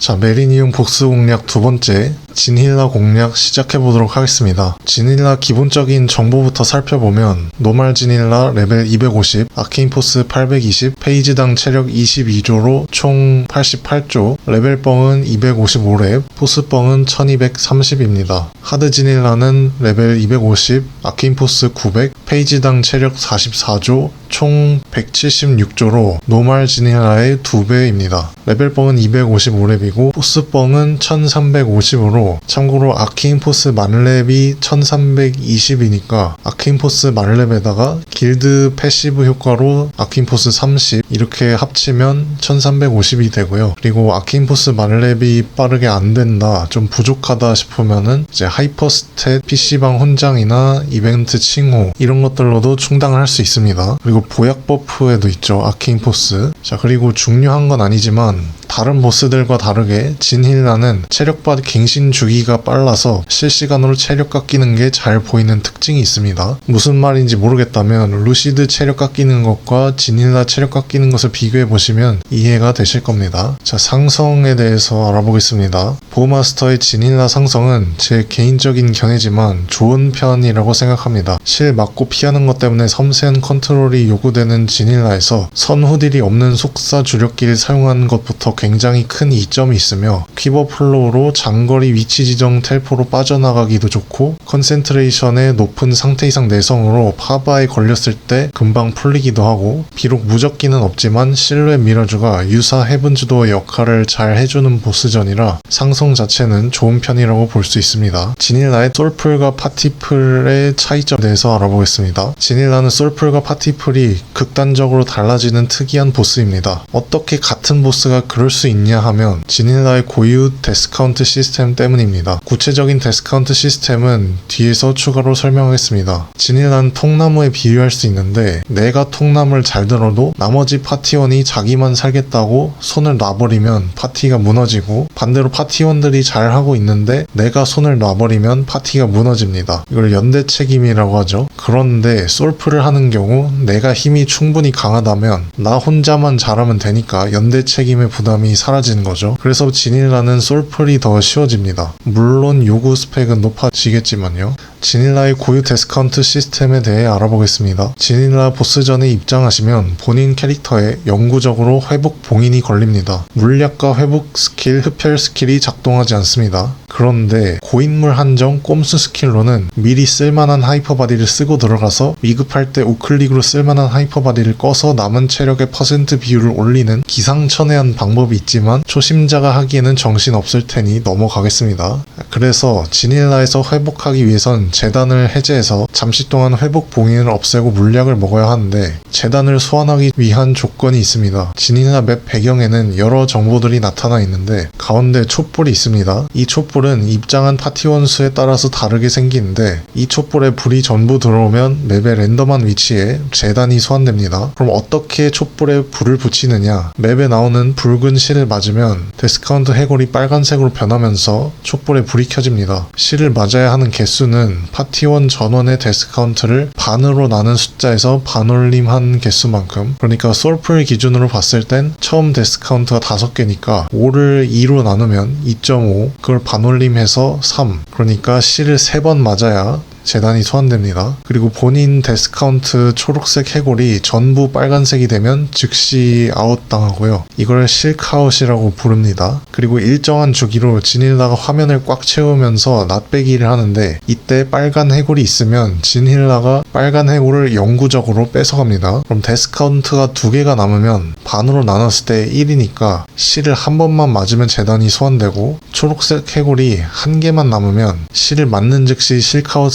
자, 메리니움 복수 공략 두 번째, 진힐라 공략 시작해보도록 하겠습니다. 진힐라 기본적인 정보부터 살펴보면, 노말 진힐라 레벨 250, 아케인포스 820, 페이지당 체력 22조로 총 88조, 레벨뻥은 255렙, 포스뻥은 1230입니다. 하드 진힐라는 레벨 250, 아케인포스 900, 페이지당 체력 44조, 총 176조로 노말 진힐라의 2배입니다. 레벨뻥은 255렙이고 포스뻥은 1350으로 참고로 아케인포스 만렙이 1320이니까 아케인포스 만렙에다가 길드 패시브 효과로 아케인포스 30 이렇게 합치면 1350이 되고요. 그리고 아케인포스 만렙이 빠르게 안 된다 좀 부족하다 싶으면은 이제 하이퍼스탯 PC방 혼장이나 이벤트 칭호 이런 것들로도 충당을 할 수 있습니다. 그리고 보약 버프에도 있죠. 아케인 포스. 자, 그리고 중요한 건 아니지만 다른 보스들과 다르게 진힐라는 체력바 갱신 주기가 빨라서 실시간으로 체력 깎이는 게 잘 보이는 특징이 있습니다. 무슨 말인지 모르겠다면 루시드 체력 깎이는 것과 진힐라 체력 깎이는 것을 비교해 보시면 이해가 되실 겁니다. 자, 상성에 대해서 알아보겠습니다. 보마스터의 진힐라 상성은 제 개인적인 견해지만 좋은 편이라고 생각합니다. 실 맞고 피하는 것 때문에 섬세한 컨트롤이 요구되는 진힐라에서 선후딜이 없는 속사 주력기를 사용하는 것부터 굉장히 큰 이점이 있으며 퀴버 플로우로 장거리 위치 지정 텔포로 빠져나가기도 좋고 컨센트레이션의 높은 상태 이상 내성으로 파바에 걸렸을 때 금방 풀리기도 하고 비록 무적기는 없지만 실루엣 미러즈가 유사 헤븐즈도의 역할을 잘 해주는 보스전이라 상성 자체는 좋은 편이라고 볼 수 있습니다. 지닐라의 솔풀과 파티풀의 차이점에 대해서 알아보겠습니다. 지닐라는 솔풀과 파티풀이 극단적으로 달라지는 특이한 보스입니다. 어떻게 같은 보스가 그럴 수 있냐 하면 지닐라의 고유 데스카운트 시스템 때문입니다. 구체적인 데스카운트 시스템은 뒤에서 추가로 설명하겠습니다. 지닐라는 통나무에 비유할 수 있는데 내가 통나무를 잘 들어도 나머지 파티원이 자기만 살겠다고 손을 놔버리면 파티가 무너지고 반대로 파티원들이 잘 하고 있는데 내가 손을 놔버리면 파티가 무너집니다. 이걸 연대 책임이라고 하죠. 그런데 솔프를 하는 경우 내가 힘이 충분히 강하다면 나 혼자만 잘하면 되니까 연대 책임의 부담이 사라지는 거죠. 그래서 지닐라는 솔플이 더 쉬워집니다. 물론 요구 스펙은 높아지겠지만요. 지닐라의 고유 데스카운트 시스템에 대해 알아보겠습니다. 지닐라 보스전에 입장하시면 본인 캐릭터에 영구적으로 회복 봉인이 걸립니다. 물약과 회복 스킬, 흡혈 스킬이 작동하지 않습니다. 그런데 고인물 한정 꼼수 스킬로는 미리 쓸만한 하이퍼바디를 쓰고 들어가서 위급할 때 우클릭으로 쓸만한 하이퍼바디를 꺼서 남은 체력의 퍼센트 비율을 올리는 기상천외한 방법이 있지만 초심자가 하기에는 정신 없을 테니 넘어가겠습니다. 그래서 지닐라에서 회복하기 위해선 재단을 해제해서 잠시 동안 회복 봉인을 없애고 물약을 먹어야 하는데 재단을 소환하기 위한 조건이 있습니다. 지닐라 맵 배경에는 여러 정보들이 나타나 있는데 가운데 촛불이 있습니다. 이 촛불은 입장한 파티원 수에 따라서 다르게 생기는데 이 촛불에 불이 전부 들어오면 맵의 랜덤한 위치에 재단이 소환됩니다. 그럼 어떻게 촛불에 불을 붙이느냐? 맵에 나오는 붉은 실을 맞으면 데스카운트 해골이 빨간색으로 변하면서 촛불에 불이 켜집니다. 실을 맞아야 하는 개수는 파티원 전원의 데스 카운트를 반으로 나눈 숫자에서 반올림한 개수만큼. 그러니까 솔풀 기준으로 봤을 땐 처음 데스 카운트가 5개니까 5를 2로 나누면 2.5 그걸 반올림해서 3 그러니까 실을 3번 맞아야 재단이 소환됩니다. 그리고 본인 데스카운트 초록색 해골이 전부 빨간색이 되면 즉시 아웃당하고요. 이걸 실카웃이라고 부릅니다. 그리고 일정한 주기로 진힐라가 화면을 꽉 채우면서 낫배기를 하는데 이때 빨간 해골이 있으면 진힐라가 빨간 해골을 영구적으로 뺏어갑니다. 그럼 데스카운트가 두 개가 남으면 반으로 나눴을 때 1이니까 실을 한 번만 맞으면 재단이 소환되고 초록색 해골이 한 개만 남으면 실을 맞는 즉시 실카웃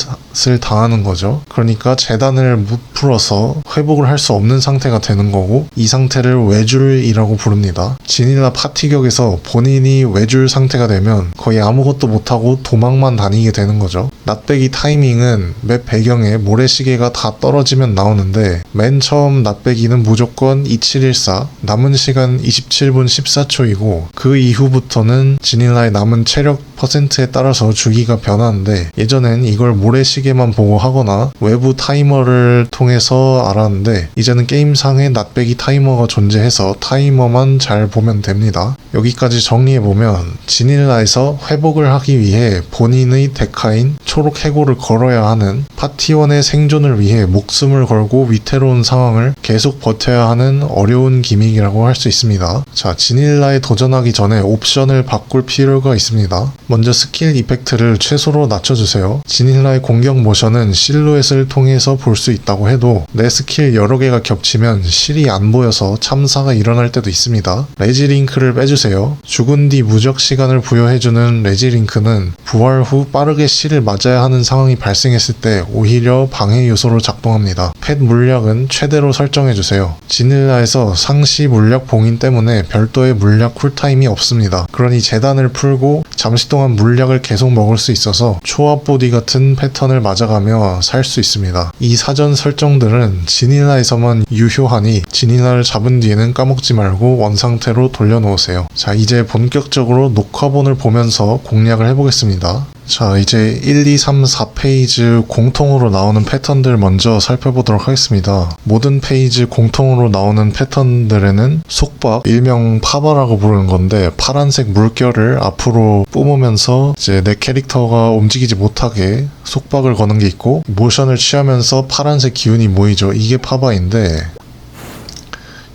을 당하는 거죠. 그러니까 재단을 못 풀어서 회복을 할 수 없는 상태가 되는 거고 이 상태를 외줄이라고 부릅니다. 진이나 파티격에서 본인이 외줄 상태가 되면 거의 아무것도 못하고 도망만 다니게 되는 거죠. 낫배기 타이밍은 맵 배경에 모래시계가 다 떨어지면 나오는데 맨 처음 낫배기는 무조건 2714 남은 시간 27분 14초이고 그 이후부터는 지닐라의 남은 체력 퍼센트에 따라서 주기가 변하는데 예전엔 이걸 모래시계만 보고 하거나 외부 타이머를 통해서 알았는데 이제는 게임상에 낫배기 타이머가 존재해서 타이머만 잘 보면 됩니다. 여기까지 정리해보면 지닐라에서 회복을 하기 위해 본인의 데카인 초록 해골을 걸어야 하는 파티원의 생존을 위해 목숨을 걸고 위태로운 상황을 계속 버텨야 하는 어려운 기믹이라고 할 수 있습니다. 자, 지닐라에 도전하기 전에 옵션을 바꿀 필요가 있습니다. 먼저 스킬 이펙트를 최소로 낮춰주세요. 지닐라의 공격 모션은 실루엣을 통해서 볼 수 있다고 해도 내 스킬 여러 개가 겹치면 실이 안 보여서 참사가 일어날 때도 있습니다. 레지링크를 빼주세요. 죽은 뒤 무적 시간을 부여해주는 레지링크는 부활 후 빠르게 실을 맞아 야 하는 상황이 발생했을 때 오히려 방해 요소로 작동합니다. 펫 물약은 최대로 설정해주세요. 지닐라에서 상시 물약 봉인 때문에 별도의 물약 쿨타임이 없습니다. 그러니 재단을 풀고 잠시 동안 물약을 계속 먹을 수 있어서 초합 보디 같은 패턴을 맞아가며 살 수 있습니다. 이 사전 설정들은 지닐라에서만 유효하니 지닐라를 잡은 뒤에는 까먹지 말고 원상태로 돌려놓으세요. 자, 이제 본격적으로 녹화본을 보면서 공략을 해보겠습니다. 자, 이제 1, 2, 3, 4페이지 공통으로 나오는 패턴들 먼저 살펴보도록 하겠습니다. 모든 페이지 공통으로 나오는 패턴들에는 속박, 일명 파바라고 부르는 건데 파란색 물결을 앞으로 뿜으면서 이제 내 캐릭터가 움직이지 못하게 속박을 거는 게 있고 모션을 취하면서 파란색 기운이 모이죠. 이게 파바인데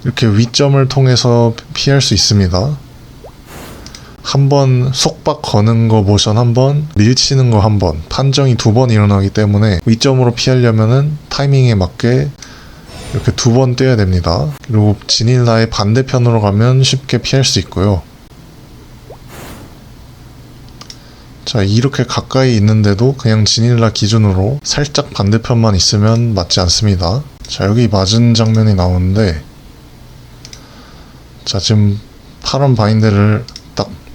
이렇게 위점을 통해서 피할 수 있습니다. 한번 속박 거는 거 모션 한 번, 밀치는 거 한 번, 판정이 두 번 일어나기 때문에 위점으로 피하려면은 타이밍에 맞게 이렇게 두번 뛰어야 됩니다. 그리고 지닐라의 반대편으로 가면 쉽게 피할 수 있고요. 자, 이렇게 가까이 있는데도 그냥 지닐라 기준으로 살짝 반대편만 있으면 맞지 않습니다. 자, 여기 맞은 장면이 나오는데, 자, 지금 파란 바인드를 딱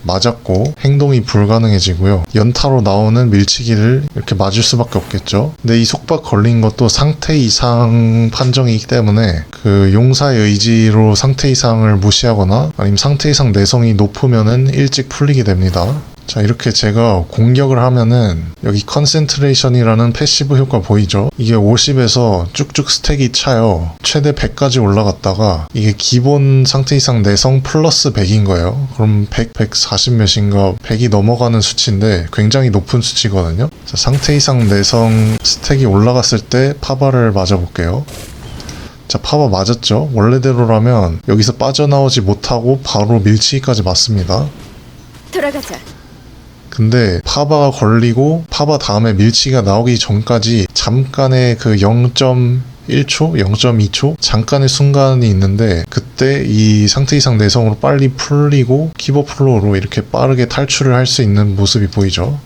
맞았고 행동이 불가능해지고요. 연타로 나오는 밀치기를 이렇게 맞을 수밖에 없겠죠. 근데 이 속박 걸린 것도 상태 이상 판정이기 때문에 그 용사의 의지로 상태 이상을 무시하거나 아니면 상태 이상 내성이 높으면은 일찍 풀리게 됩니다. 자 이렇게 제가 공격을 하면은 여기 컨센트레이션이라는 패시브 효과 보이죠? 이게 50에서 쭉쭉 스택이 차요. 최대 100까지 올라갔다가 이게 기본 상태 이상 내성 플러스 100인 거예요. 그럼 100, 140 몇인가 100이 넘어가는 수치인데 굉장히 높은 수치거든요. 자, 상태 이상 내성 스택이 올라갔을 때 파바를 맞아볼게요. 자, 파바 맞았죠? 원래대로라면 여기서 빠져나오지 못하고 바로 밀치기까지 맞습니다. 돌아가자. 근데 파바가 걸리고 파바 다음에 밀치가 나오기 전까지 잠깐의 그 0.1초, 0.2초 잠깐의 순간이 있는데 그때 이 상태 이상 내성으로 빨리 풀리고 키보 플로우로 이렇게 빠르게 탈출을 할 수 있는 모습이 보이죠.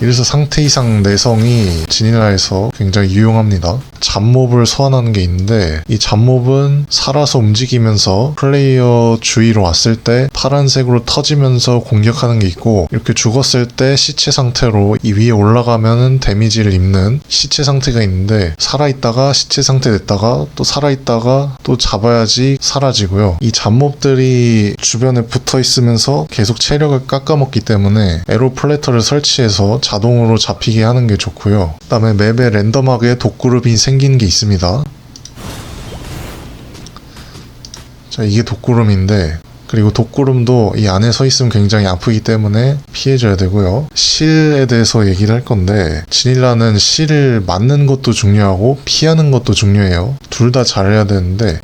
이래서 상태 이상 내성이 지닐라에서 굉장히 유용합니다. 잡몹을 소환하는 게 있는데 이 잡몹은 살아서 움직이면서 플레이어 주위로 왔을 때 파란색으로 터지면서 공격하는 게 있고 이렇게 죽었을 때 시체 상태로 이 위에 올라가면은 데미지를 입는 시체 상태가 있는데 살아있다가 시체 상태 됐다가 또 살아있다가 또 잡아야지 사라지고요. 이 잡몹들이 주변에 붙어 있으면서 계속 체력을 깎아먹기 때문에 에로 플래터를 설치해서 자동으로 잡히게 하는 게 좋고요. 그다음에 맵에 랜덤하게 독그룹이 생 기는 게 있습니다. 자, 이게 독구름인데, 그리고 독구름도 이 안에 서 있으면 굉장히 아프기 때문에 피해줘야 되고요. 실에 대해서 얘기를 할 건데, 지닐라는 실을 맞는 것도 중요하고, 피하는 것도 중요해요. 둘 다 잘해야 되는데,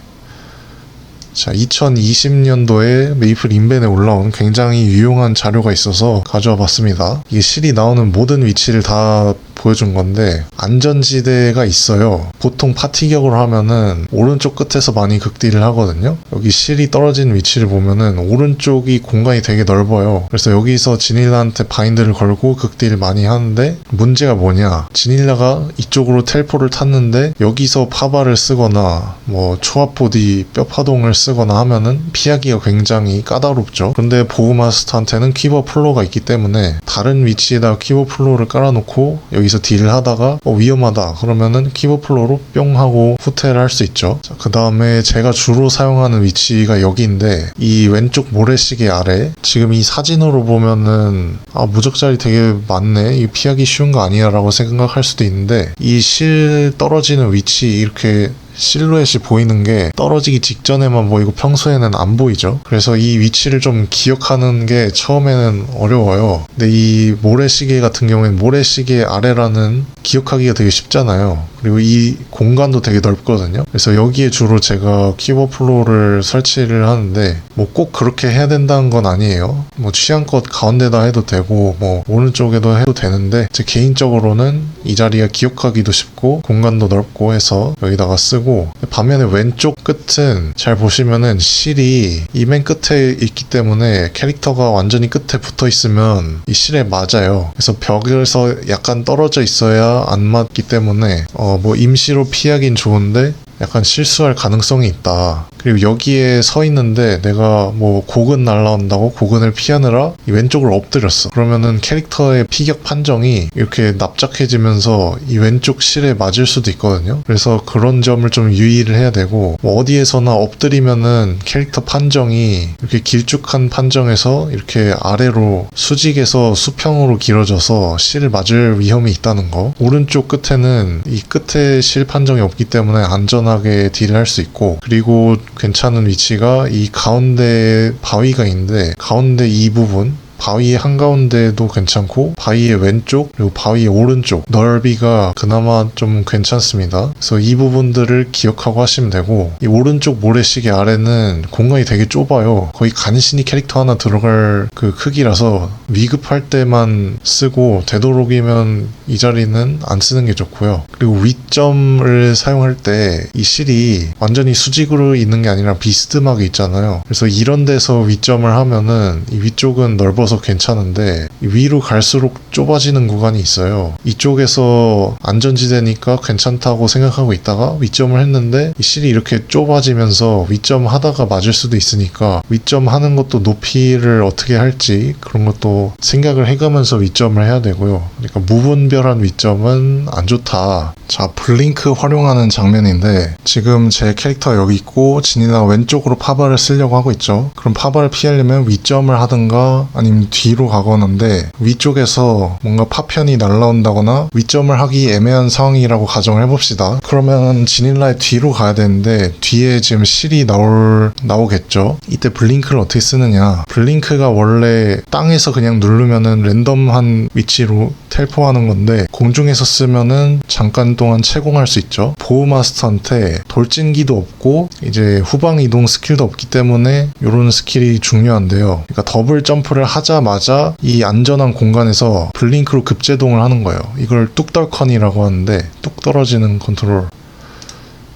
자, 2020년도에 메이플 인벤에 올라온 굉장히 유용한 자료가 있어서 가져와 봤습니다. 이게 실이 나오는 모든 위치를 다 보여준 건데 안전지대가 있어요. 보통 파티격으로 하면은 오른쪽 끝에서 많이 극딜을 하거든요. 여기 실이 떨어진 위치를 보면은 오른쪽이 공간이 되게 넓어요. 그래서 여기서 지닐라한테 바인드를 걸고 극딜을 많이 하는데 문제가 뭐냐? 지닐라가 이쪽으로 텔포를 탔는데 여기서 파바를 쓰거나 뭐 초합 보디 뼈 파동을 쓰거나 하면은 피하기가 굉장히 까다롭죠. 그런데 보호마스터한테는 키버 플로가 있기 때문에 다른 위치에다 키버 플로를 깔아놓고 여기 서 딜을 하다가 어, 위험하다 그러면은 키버 플로로 뿅 하고 후퇴를 할 수 있죠. 그 다음에 제가 주로 사용하는 위치가 여기인데 이 왼쪽 모래시계 아래 지금 이 사진으로 보면은 아 무적자리 되게 많네 이 피하기 쉬운 거 아니야라고 생각할 수도 있는데 이 실 떨어지는 위치 이렇게 실루엣이 보이는 게 떨어지기 직전에만 보이고 평소에는 안 보이죠. 그래서 이 위치를 좀 기억하는 게 처음에는 어려워요. 근데 이 모래시계 같은 경우에는 모래시계 아래라는 기억하기가 되게 쉽잖아요. 그리고 이 공간도 되게 넓거든요. 그래서 여기에 주로 제가 키보 플로우를 설치를 하는데 뭐 꼭 그렇게 해야 된다는 건 아니에요. 뭐 취향껏 가운데다 해도 되고 뭐 오른쪽에도 해도 되는데 제 개인적으로는 이 자리가 기억하기도 쉽고 공간도 넓고 해서 여기다가 쓰고 반면에 왼쪽 끝은 잘 보시면은 실이 이 맨 끝에 있기 때문에 캐릭터가 완전히 끝에 붙어 있으면 이 실에 맞아요. 그래서 벽에서 약간 떨어져 있어야 안 맞기 때문에 어 뭐 임시로 피하긴 좋은데 약간 실수할 가능성이 있다. 그리고 여기에 서 있는데 내가 뭐 고근 날라온다고 고근을 피하느라 이 왼쪽을 엎드렸어. 그러면은 캐릭터의 피격 판정이 이렇게 납작해지면서 이 왼쪽 실에 맞을 수도 있거든요. 그래서 그런 점을 좀 유의를 해야 되고 뭐 어디에서나 엎드리면은 캐릭터 판정이 이렇게 길쭉한 판정에서 이렇게 아래로 수직에서 수평으로 길어져서 실을 맞을 위험이 있다는 거. 오른쪽 끝에는 이 끝에 실 판정이 없기 때문에 안전하게 딜을 할 수 있고 그리고 괜찮은 위치가 이 가운데 바위가 있는데 가운데 이 부분 바위의 한가운데도 괜찮고 바위의 왼쪽 그리고 바위의 오른쪽 넓이가 그나마 좀 괜찮습니다. 그래서 이 부분들을 기억하고 하시면 되고 이 오른쪽 모래시계 아래는 공간이 되게 좁아요. 거의 간신히 캐릭터 하나 들어갈 그 크기라서 위급할 때만 쓰고 되도록이면 이 자리는 안 쓰는 게 좋고요. 그리고 위점을 사용할 때 이 실이 완전히 수직으로 있는 게 아니라 비스듬하게 있잖아요. 그래서 이런 데서 위점을 하면은 이 위쪽은 넓어서 괜찮은데 이 위로 갈수록 좁아지는 구간이 있어요. 이쪽에서 안전지대니까 괜찮다고 생각하고 있다가 위점을 했는데 이 실이 이렇게 좁아지면서 위점 하다가 맞을 수도 있으니까 위점 하는 것도 높이를 어떻게 할지 그런 것도 생각을 해가면서 위점을 해야 되고요. 그러니까 무분별한 위점은 안 좋다. 자, 블링크 활용하는 장면인데 지금 제 캐릭터 여기 있고 진이나 왼쪽으로 파바를 쓰려고 하고 있죠. 그럼 파바를 피하려면 위점을 하든가 아니면 뒤로 가거나인데 위쪽에서 뭔가 파편이 날라온다거나 위점을 하기 애매한 상황이라고 가정을 해봅시다. 그러면 지닐라의 뒤로 가야 되는데 뒤에 지금 실이 나올 나오겠죠. 이때 블링크를 어떻게 쓰느냐? 블링크가 원래 땅에서 그냥 누르면은 랜덤한 위치로 텔포하는 건데 공중에서 쓰면은 잠깐 동안 채공할 수 있죠. 보호마스터한테 돌진기도 없고 이제 후방 이동 스킬도 없기 때문에 이런 스킬이 중요한데요. 그러니까 더블 점프를 하자 마자 이 안전한 공간에서 블링크로 급제동을 하는 거예요. 이걸 뚝떨컨이라고 하는데 뚝 떨어지는 컨트롤.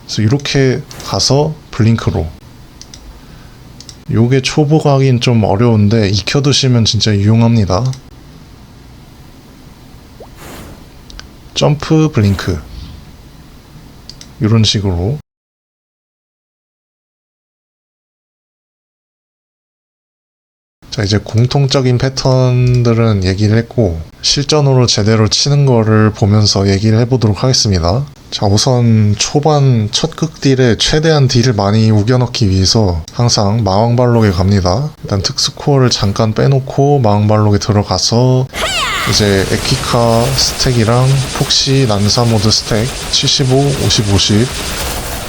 그래서 이렇게 가서 블링크로 요게 초보가 하긴 좀 어려운데 익혀두시면 진짜 유용합니다. 점프 블링크 이런 식으로 자 이제 공통적인 패턴들은 얘기를 했고 실전으로 제대로 치는 거를 보면서 얘기를 해보도록 하겠습니다. 자 우선 초반 첫 극딜에 최대한 딜을 많이 우겨넣기 위해서 항상 마왕발록에 갑니다. 일단 특수코어를 잠깐 빼놓고 마왕발록에 들어가서 이제 에키카 스택이랑 폭시 난사모드 스택 75, 50, 50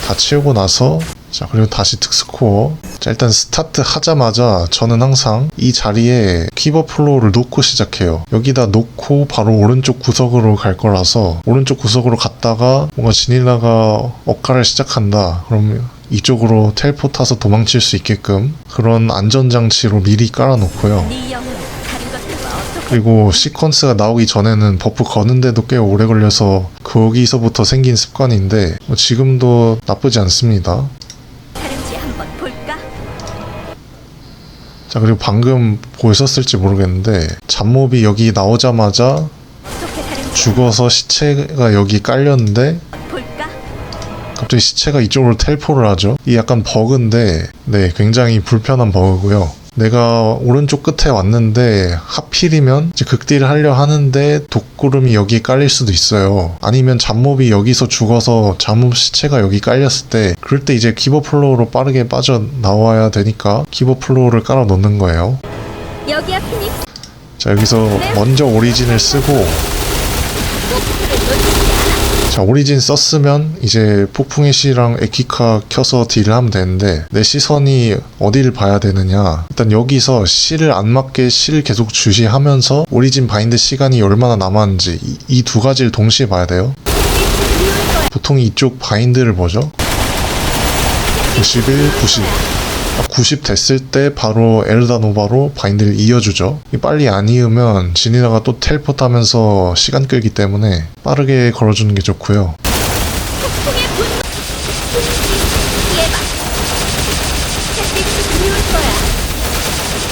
다 치우고 나서 자 그리고 다시 특스코어. 자 일단 스타트 하자마자 저는 항상 이 자리에 키버 플로우를 놓고 시작해요. 여기다 놓고 바로 오른쪽 구석으로 갈 거라서 오른쪽 구석으로 갔다가 뭔가 지닐라가 억가를 시작한다. 그럼 이쪽으로 텔포 타서 도망칠 수 있게끔 그런 안전장치로 미리 깔아놓고요. 그리고 시퀀스가 나오기 전에는 버프 거는데도 꽤 오래 걸려서 거기서부터 생긴 습관인데 뭐 지금도 나쁘지 않습니다. 자 그리고 방금 보셨을지 모르겠는데 잡몹이 여기 나오자마자 죽어서 시체가 여기 깔렸는데? 갑자기 시체가 이쪽으로 텔포를 하죠. 이 약간 버그인데, 네, 굉장히 불편한 버그고요. 내가 오른쪽 끝에 왔는데 하필이면 극딜을 하려 하는데 독구름이 여기 깔릴 수도 있어요. 아니면 잡몹이 여기서 죽어서 잡몹 시체가 여기 깔렸을 때 그럴 때 이제 키보 플로우로 빠르게 빠져 나와야 되니까 키보 플로우를 깔아 놓는 거예요. 여기야 피닉스 자 여기서 먼저 오리진을 쓰고. 자 오리진 썼으면 이제 폭풍의 시랑 에키카 켜서 딜을 하면 되는데 내 시선이 어디를 봐야 되느냐. 일단 여기서 시를 안 맞게 시를 계속 주시하면서 오리진 바인드 시간이 얼마나 남았는지 이두 가지를 동시에 봐야 돼요. 보통 이쪽 바인드를 보죠. 91, 90 90 됐을 때 바로 에르다노바로 바인드를 이어주죠. 이 빨리 안 이으면 지니나가 또 텔포트 하면서 시간 끌기 때문에 빠르게 걸어주는 게 좋고요.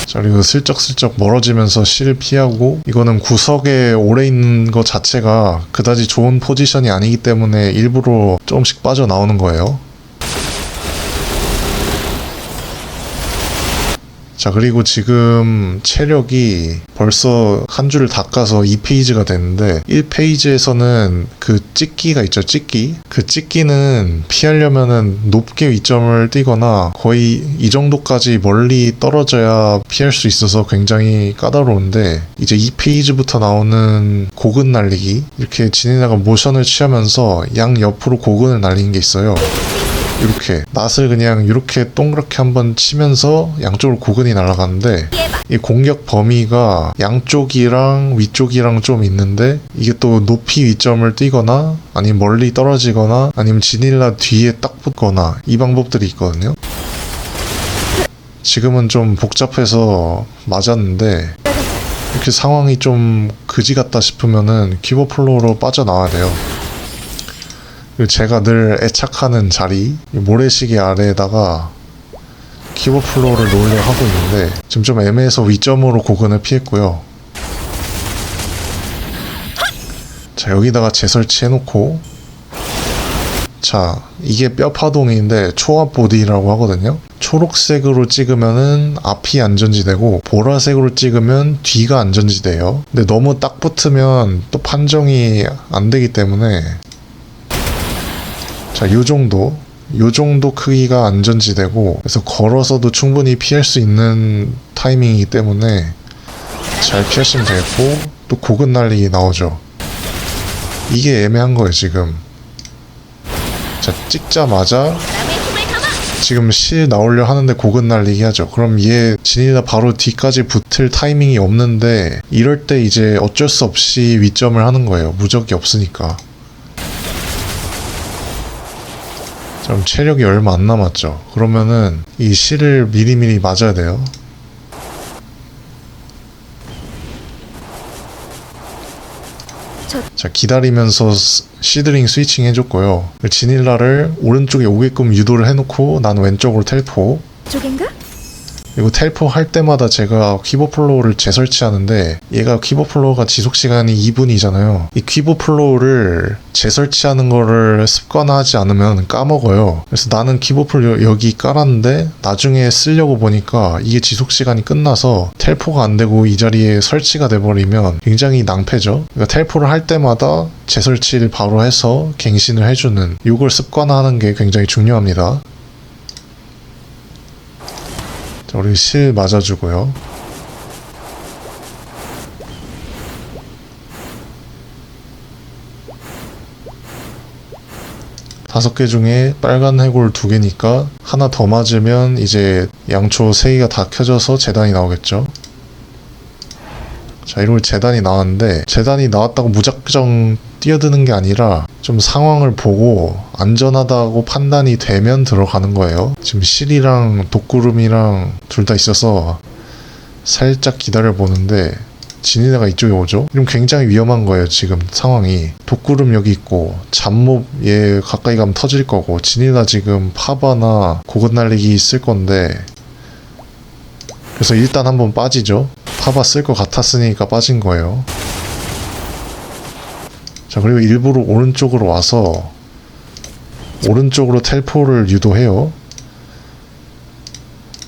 자, 그리고 슬쩍슬쩍 멀어지면서 실을 피하고 이거는 구석에 오래 있는 것 자체가 그다지 좋은 포지션이 아니기 때문에 일부러 조금씩 빠져나오는 거예요. 자, 그리고 지금 체력이 벌써 한 줄을 닦아서 2페이지가 됐는데 1페이지에서는 그 찍기가 있죠, 찍기. 그 찍기는 피하려면은 높게 위점을 띄거나 거의 이 정도까지 멀리 떨어져야 피할 수 있어서 굉장히 까다로운데 이제 2페이지부터 나오는 고근 날리기 이렇게 지니나가 모션을 취하면서 양 옆으로 고근을 날리는 게 있어요. 이렇게 낫을 그냥 이렇게 동그랗게 한번 치면서 양쪽으로 고근이 날아가는데 이 공격 범위가 양쪽이랑 위쪽이랑 좀 있는데 이게 또 높이 위점을 띄거나 아니면 멀리 떨어지거나 아니면 지닐라 뒤에 딱 붙거나 이 방법들이 있거든요. 지금은 좀 복잡해서 맞았는데 이렇게 상황이 좀 그지 같다 싶으면은 키보 플로우로 빠져나와야 돼요. 그리고 제가 늘 애착하는 자리 이 모래시계 아래에다가 키보 플로우를 놓으려 하고 있는데 지금 좀 애매해서 위점으로 고근을 피했고요. 자 여기다가 재설치해놓고 자 이게 뼈 파동인데 초합 보디라고 하거든요. 초록색으로 찍으면은 앞이 안전지대고 보라색으로 찍으면 뒤가 안전지대예요. 근데 너무 딱 붙으면 또 판정이 안 되기 때문에 자, 요 정도. 요 정도 크기가 안전지대고, 그래서 걸어서도 충분히 피할 수 있는 타이밍이기 때문에 잘 피하시면 되겠고, 또 고근 날리기 나오죠. 이게 애매한 거예요, 지금. 자, 찍자마자 지금 실 나오려 하는데 고근 날리기 하죠. 그럼 얘 진이다 바로 뒤까지 붙을 타이밍이 없는데 이럴 때 이제 어쩔 수 없이 위점을 하는 거예요. 무적이 없으니까. 좀 체력이 얼마 안 남았죠. 그러면은 이 실을 미리미리 맞아야 돼요. 저- 자 기다리면서 스- 시드링 스위칭 해줬고요. 지닐라를 오른쪽에 오게끔 유도를 해놓고 난 왼쪽으로 텔포. 쪽인가? 그리고 텔포 할 때마다 제가 키보 플로우를 재설치하는데 얘가 키보 플로우가 지속 시간이 2분이잖아요. 이 키보 플로우를 재설치하는 거를 습관화하지 않으면 까먹어요. 그래서 나는 키보 플로우 여기 깔았는데 나중에 쓰려고 보니까 이게 지속 시간이 끝나서 텔포가 안 되고 이 자리에 설치가 돼버리면 굉장히 낭패죠. 그러니까 텔포를 할 때마다 재설치를 바로 해서 갱신을 해주는 이걸 습관화하는 게 굉장히 중요합니다. 자, 우리 실 맞아주고요. 다섯 개 중에 빨간 해골 두 개니까 하나 더 맞으면 이제 양초 세 개가 다 켜져서 재단이 나오겠죠. 자, 이걸 재단이 나왔는데 재단이 나왔다고 무작정 뛰어드는 게 아니라 좀 상황을 보고 안전하다고 판단이 되면 들어가는 거예요. 지금 실이랑 독구름이랑 둘 다 있어서 살짝 기다려 보는데 진이나가 이쪽에 오죠? 그럼 굉장히 위험한 거예요, 지금 상황이. 독구름 여기 있고, 잡몹 얘 가까이 가면 터질 거고, 진이나 지금 파바나 고급 날리기 쓸 건데, 그래서 일단 한번 빠지죠. 파바 쓸 것 같았으니까 빠진 거예요. 자, 그리고 일부러 오른쪽으로 와서, 오른쪽으로 텔포를 유도해요.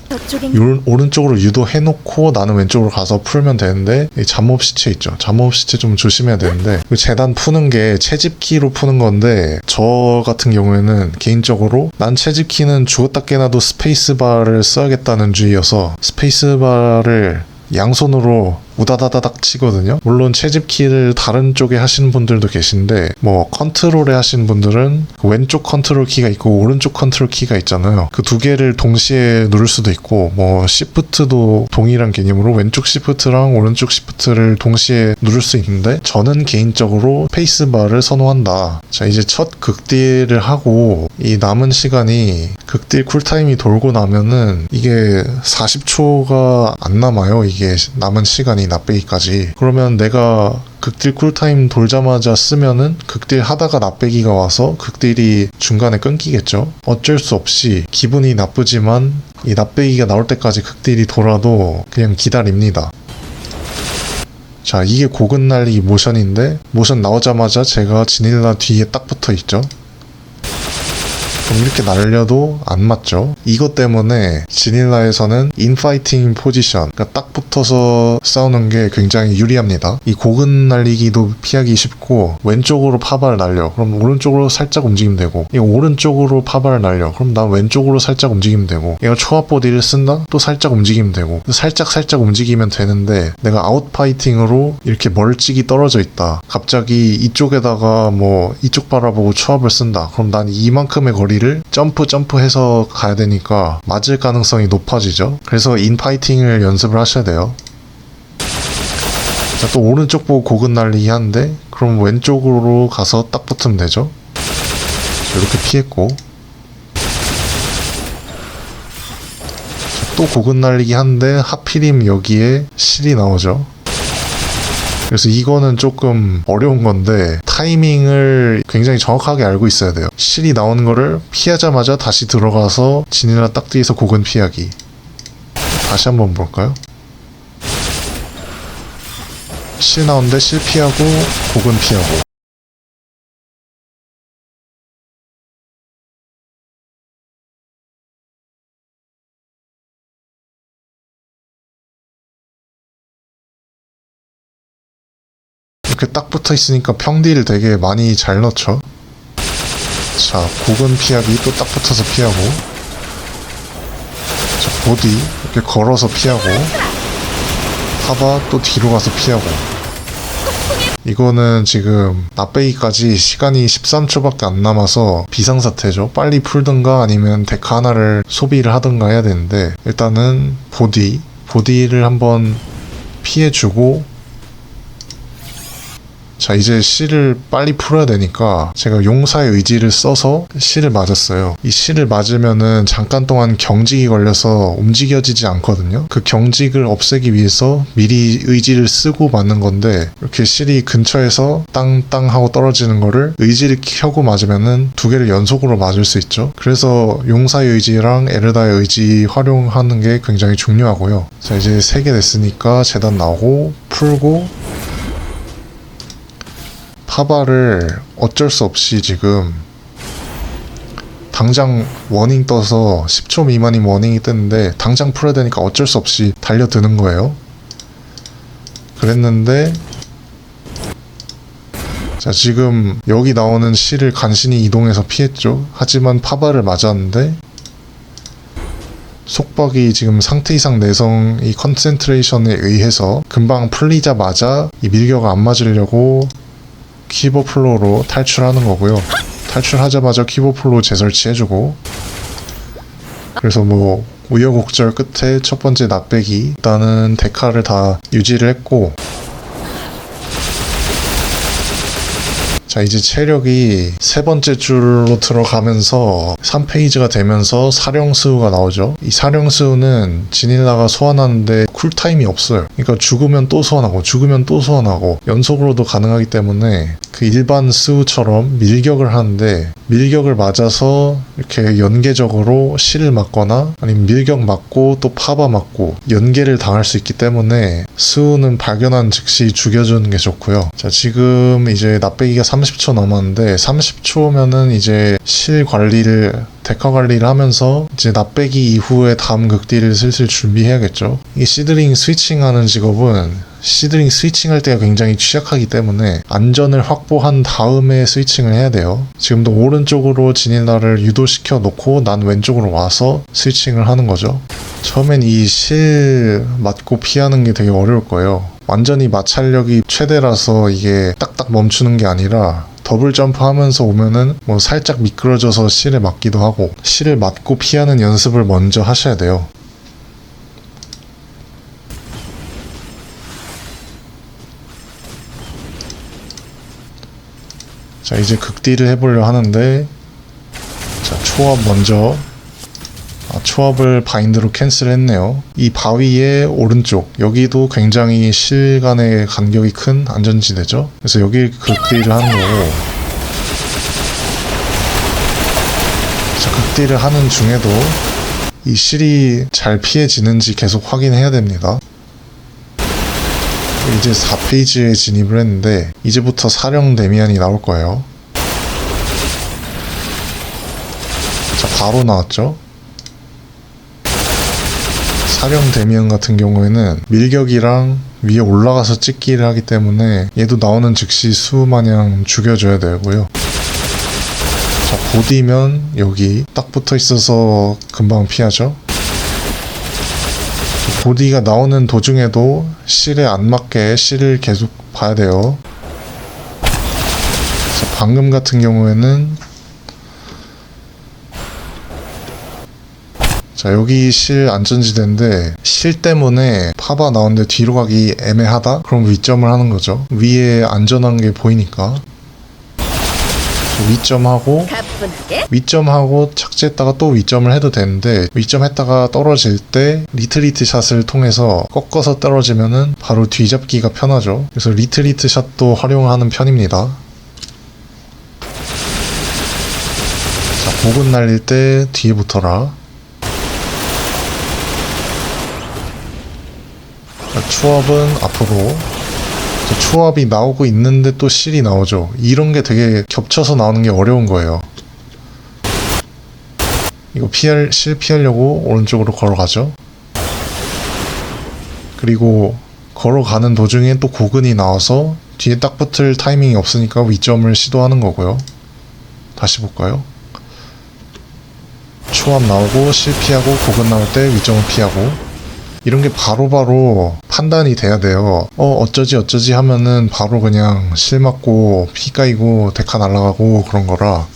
저쪽엔 요- 오른쪽으로 유도해놓고 나는 왼쪽으로 가서 풀면 되는데 이 잠몹 시체 있죠. 잠몹 시체 좀 조심해야 되는데 그 재단 푸는 게 채집키로 푸는 건데 저 같은 경우에는 개인적으로 난 채집키는 죽었다 깨나도 스페이스바를 써야겠다는 주의여서 스페이스바를 양손으로 우다다다닥 치거든요. 물론 채집키를 다른 쪽에 하시는 분들도 계신데 뭐 컨트롤에 하시는 분들은 그 왼쪽 컨트롤 키가 있고 오른쪽 컨트롤 키가 있잖아요. 그 두 개를 동시에 누를 수도 있고 뭐 시프트도 동일한 개념으로 왼쪽 시프트랑 오른쪽 시프트를 동시에 누를 수 있는데 저는 개인적으로 페이스바를 선호한다. 자 이제 첫 극딜을 하고 이 남은 시간이 극딜 쿨타임이 돌고 나면은 이게 40초가 안 남아요. 이게 남은 시간이 나빼기까지. 그러면 내가 극딜 쿨타임 돌자마자 쓰면은 극딜 하다가 나빼기가 와서 극딜이 중간에 끊기겠죠. 어쩔 수 없이 기분이 나쁘지만 이 나빼기가 나올 때까지 극딜이 돌아도 그냥 기다립니다. 자, 이게 고근 날리기 모션인데 모션 나오자마자 제가 지닐라 뒤에 딱 붙어 있죠. 그럼 이렇게 날려도 안 맞죠. 이것 때문에 지닐라에서는 인파이팅 포지션, 그러니까 딱 붙어서 싸우는 게 굉장히 유리합니다. 이 고근 날리기도 피하기 쉽고 왼쪽으로 파발 날려. 그럼 오른쪽으로 살짝 움직이면 되고 이 오른쪽으로 파발 날려. 그럼 난 왼쪽으로 살짝 움직이면 되고 얘가 초합 보디를 쓴다? 또 살짝 움직이면 되고 살짝 살짝 움직이면 되는데 내가 아웃파이팅으로 이렇게 멀찍이 떨어져 있다. 갑자기 이쪽에다가 뭐 이쪽 바라보고 초합을 쓴다. 그럼 난 이만큼의 거리 를 점프 점프해서 가야 되니까 맞을 가능성이 높아지죠. 그래서 인파이팅을 연습을 하셔야 돼요. 자, 또 오른쪽 보고 고근 날리기 하는데 그럼 왼쪽으로 가서 딱 붙으면 되죠. 이렇게 피했고 자, 또 고근 날리기 하는데 하필이면 여기에 실이 나오죠. 그래서 이거는 조금 어려운 건데 타이밍을 굉장히 정확하게 알고 있어야 돼요. 실이 나오는 거를 피하자마자 다시 들어가서 진이나 딱 뒤에서 고근 피하기. 다시 한번 볼까요? 실 나오는데 실 피하고 고근 피하고. 이렇게 딱 붙어 있으니까 평딜 되게 많이 잘 넣죠. 자, 고근 피하기 또 딱 붙어서 피하고. 자, 보디 이렇게 걸어서 피하고. 하바 또 뒤로 가서 피하고. 이거는 지금 나빼기까지 시간이 13초밖에 안 남아서 비상사태죠. 빨리 풀든가 아니면 데카 하나를 소비를 하든가 해야 되는데 일단은 보디 보디를 한번 피해주고 자 이제 C를 빨리 풀어야 되니까 제가 용사의 의지를 써서 C를 맞았어요. 이 C를 맞으면은 잠깐 동안 경직이 걸려서 움직여지지 않거든요. 그 경직을 없애기 위해서 미리 의지를 쓰고 맞는 건데 이렇게 C이 근처에서 땅땅 하고 떨어지는 거를 의지를 켜고 맞으면은 두 개를 연속으로 맞을 수 있죠. 그래서 용사의 의지랑 에르다의 의지 활용하는 게 굉장히 중요하고요. 자 이제 세 개 됐으니까 재단 나오고 풀고 파바를 어쩔 수 없이 지금 당장 워닝 떠서 10초 미만이면 워닝이 뜨는데 당장 풀어야 되니까 어쩔 수 없이 달려드는 거예요. 그랬는데 자 지금 여기 나오는 실을 간신히 이동해서 피했죠. 하지만 파바를 맞았는데 속박이 지금 상태 이상 내성 이 컨센트레이션에 의해서 금방 풀리자마자 이 밀겨가 안 맞으려고 키보 플로우로 탈출하는 거고요. 탈출하자마자 키보 플로우 재설치해주고 그래서 뭐 우여곡절 끝에 첫 번째 납배기 일단은 데카를 다 유지를 했고 자 자, 이제 체력이 세 번째 줄로 들어가면서 3페이지가 되면서 사령수가 나오죠. 이 사령수는 지닐라가 소환하는데 쿨타임이 없어요. 그러니까 죽으면 또 소환하고 죽으면 또 소환하고 연속으로도 가능하기 때문에 그 일반 스우처럼 밀격을 하는데 밀격을 맞아서 이렇게 연계적으로 실을 맞거나 아니면 밀격 맞고 또 파바 맞고 연계를 당할 수 있기 때문에 스우는 발견한 즉시 죽여주는 게 좋고요. 자 지금 이제 납배기가 30초 남았는데 30초면은 이제 실 관리를 데카 관리를 하면서 이제 납배기 이후에 다음 극딜을 슬슬 준비해야겠죠. 이 시드링 스위칭하는 직업은 시드링 스위칭할 때가 굉장히 취약하기 때문에 안전을 확보한 다음에 스위칭을 해야 돼요. 지금도 오른쪽으로 지닐라를 유도시켜 놓고 난 왼쪽으로 와서 스위칭을 하는 거죠. 처음엔 이 실 맞고 피하는 게 되게 어려울 거예요. 완전히 마찰력이 최대라서 이게 딱딱 멈추는 게 아니라 더블 점프 하면서 오면은 뭐 살짝 미끄러져서 실에 맞기도 하고 실을 맞고 피하는 연습을 먼저 하셔야 돼요. 자 이제 극딜을 해보려 하는데 자 초합 먼저 아, 초합을 바인드로 캔슬했네요. 이 바위의 오른쪽 여기도 굉장히 실 간의 간격이 큰 안전지대죠. 그래서 여기 극딜을 하는 거고 자 극딜을 하는 중에도 이 실이 잘 피해지는지 계속 확인해야 됩니다. 이제 4페이지에 진입을 했는데 이제부터 사령 데미안이 나올 거예요. 자 바로 나왔죠. 사령 데미안 같은 경우에는 밀격이랑 위에 올라가서 찍기를 하기 때문에 얘도 나오는 즉시 수마냥 죽여줘야 되고요. 자 보디면 여기 딱 붙어 있어서 금방 피하죠. 보디가 나오는 도중에도 실에 안 맞게 실을 계속 봐야 돼요. 자, 방금 같은 경우에는 자 여기 실 안전지대인데 실 때문에 파바 나오는데 뒤로 가기 애매하다? 그럼 위점을 하는 거죠. 위에 안전한 게 보이니까 자, 위점하고 위점하고 착지했다가 또 위점을 해도 되는데 위점했다가 떨어질 때 리트리트 샷을 통해서 꺾어서 떨어지면은 바로 뒤잡기가 편하죠. 그래서 리트리트 샷도 활용하는 편입니다. 자, 복은 날릴 때 뒤에 붙어라. 추업은 앞으로 자, 추업이 나오고 있는데 또 실이 나오죠. 이런 게 되게 겹쳐서 나오는 게 어려운 거예요. 이거 피할 실 피하려고 오른쪽으로 걸어가죠. 그리고 걸어가는 도중에 또 고근이 나와서 뒤에 딱 붙을 타이밍이 없으니까 위점을 시도하는 거고요. 다시 볼까요? 초합 나오고 실 피하고 고근 나올 때 위점을 피하고 이런 게 바로 바로 판단이 돼야 돼요. 어, 어쩌지 어쩌지 하면은 바로 그냥 실 맞고 피 까이고 데카 날아가고 그런 거라.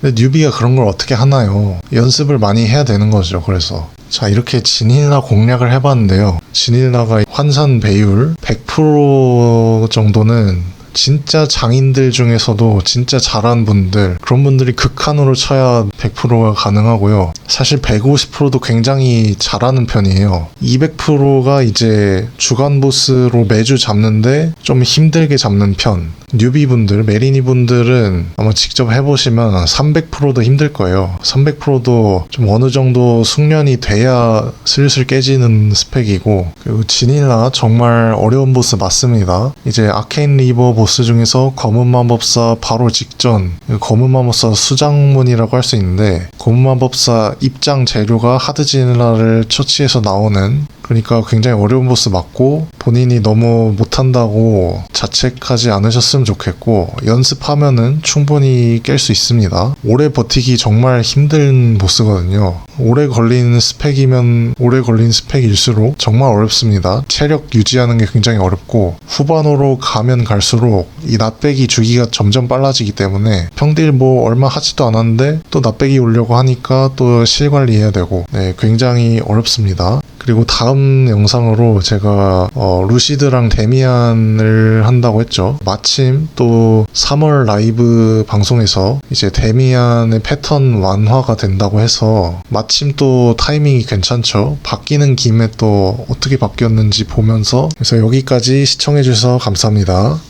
근데 뉴비가 그런 걸 어떻게 하나요? 연습을 많이 해야 되는 거죠. 그래서 자 이렇게 진일라 공략을 해봤는데요. 진일라가 환산 배율 100% 정도는 진짜 장인들 중에서도 진짜 잘한 분들 그런 분들이 극한으로 쳐야 100%가 가능하고요. 사실 150%도 굉장히 잘하는 편이에요. 200%가 이제 주간 보스로 매주 잡는데 좀 힘들게 잡는 편. 뉴비 분들, 메리니 분들은 아마 직접 해보시면 300%도 힘들 거예요. 300%도 좀 어느 정도 숙련이 돼야 슬슬 깨지는 스펙이고 그리고 지닐라 정말 어려운 보스 맞습니다. 이제 아케인 리버 보스 중에서 검은 마법사 바로 직전 그 검은 마법사 수장문이라고 할 수 있는데 검은 마법사 입장 재료가 하드 지닐라를 처치해서 나오는 그러니까 굉장히 어려운 보스 맞고 본인이 너무 못한다고 자책하지 않으셨으면 좋겠고 연습하면은 충분히 깰 수 있습니다. 오래 버티기 정말 힘든 보스거든요. 오래 걸린 스펙이면 오래 걸린 스펙일수록 정말 어렵습니다. 체력 유지하는 게 굉장히 어렵고 후반으로 가면 갈수록 이 낫배기 주기가 점점 빨라지기 때문에 평딜 뭐 얼마 하지도 않았는데 또 낫배기 오려고 하니까 또 실 관리해야 되고 네 굉장히 어렵습니다. 그리고 다음 영상으로 제가 어, 루시드랑 데미안을 한다고 했죠. 마침 또 3월 라이브 방송에서 이제 데미안의 패턴 완화가 된다고 해서 마침 또 타이밍이 괜찮죠. 바뀌는 김에 또 어떻게 바뀌었는지 보면서 그래서 여기까지 시청해주셔서 감사합니다.